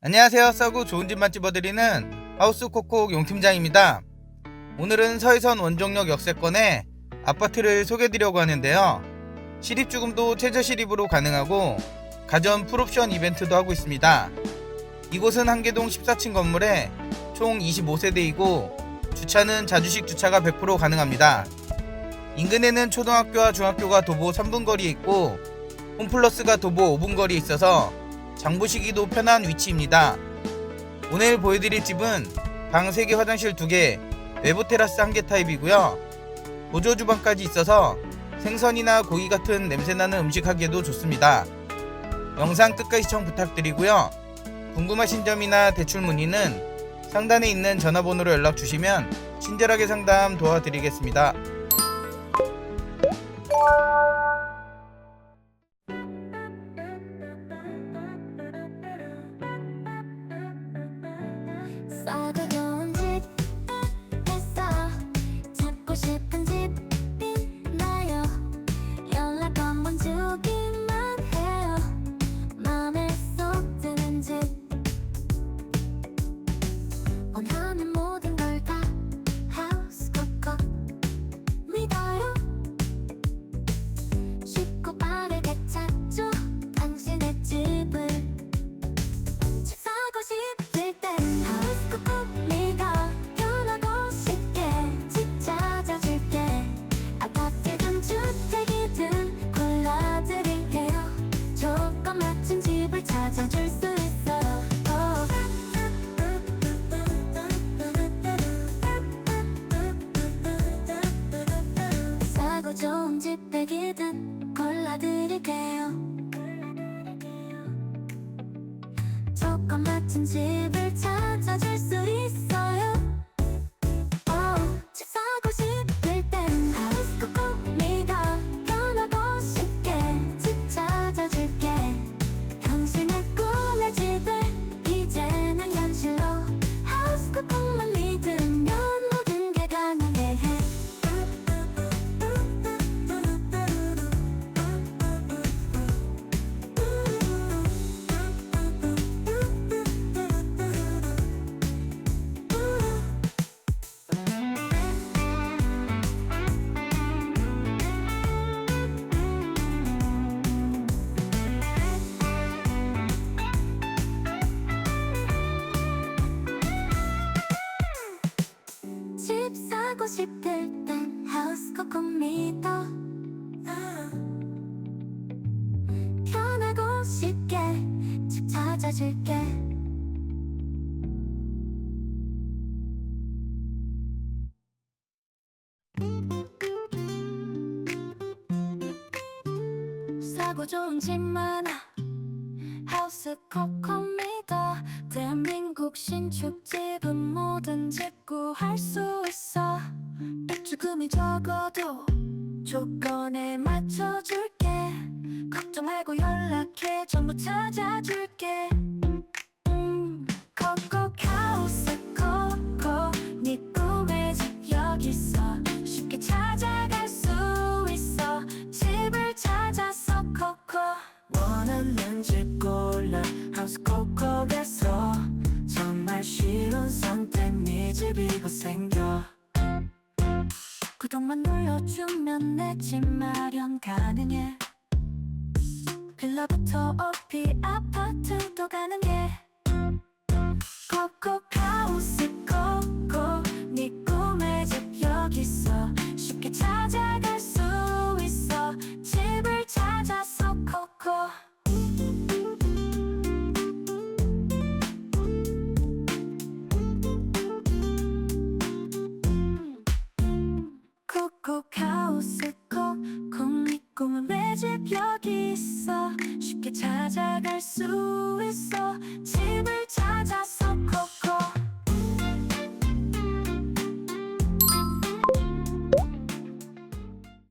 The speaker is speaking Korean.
안녕하세요. 싸고 좋은 집만 집어드리는 하우스 코콕 용팀장입니다. 오늘은 서해선 원정역 역세권에 아파트를 소개드리려고 하는데요. 실입주금도 최저 실입으로 가능하고 가전 풀옵션 이벤트도 하고 있습니다. 이곳은 한계동 14층 건물에 총 25세대이고 주차는 자주식 주차가 100% 가능합니다. 인근에는 초등학교와 중학교가 도보 3분 거리에 있고 홈플러스가 도보 5분 거리에 있어서 장보시기도 편한 위치입니다. 오늘 보여드릴 집은 방 3개 화장실 2개 외부 테라스 1개 타입이고요. 보조 주방까지 있어서 생선이나 고기 같은 냄새나는 음식 하기에도 좋습니다. 영상 끝까지 시청 부탁드리고요. 궁금하신 점이나 대출 문의는 상단에 있는 전화번호로 연락 주시면 친절하게 상담 도와드리겠습니다. 싸고 좋은 집 있어. 찾고 싶은 집 있나요? 연락 한번 주기만 해요. 맘에 쏙 드는 집. 원하는 싸고 좋은 집백이든 골라드릴게요. 조건 맞춘 집을 찾아줄 수 있어요 집 사고 싶을 땐 하우스 코코 믿어. 편하고 쉽게 집 찾아줄게. 싸고 좋은 집 많아 하우스 코코 믿어 대한민국 신축집은 집 구할 수 있어. 입주금이 적어도 조건에 맞춰줄게. 걱정 말고 연락해 전부 찾아줄게 구독만 눌러주면 내 집 마련 가능해. 빌라부터 오피 아파트도 가능해. 코코 하우스 콕콕 네 꿈은 내집 여기 있어. 쉽게 찾아갈 수 있어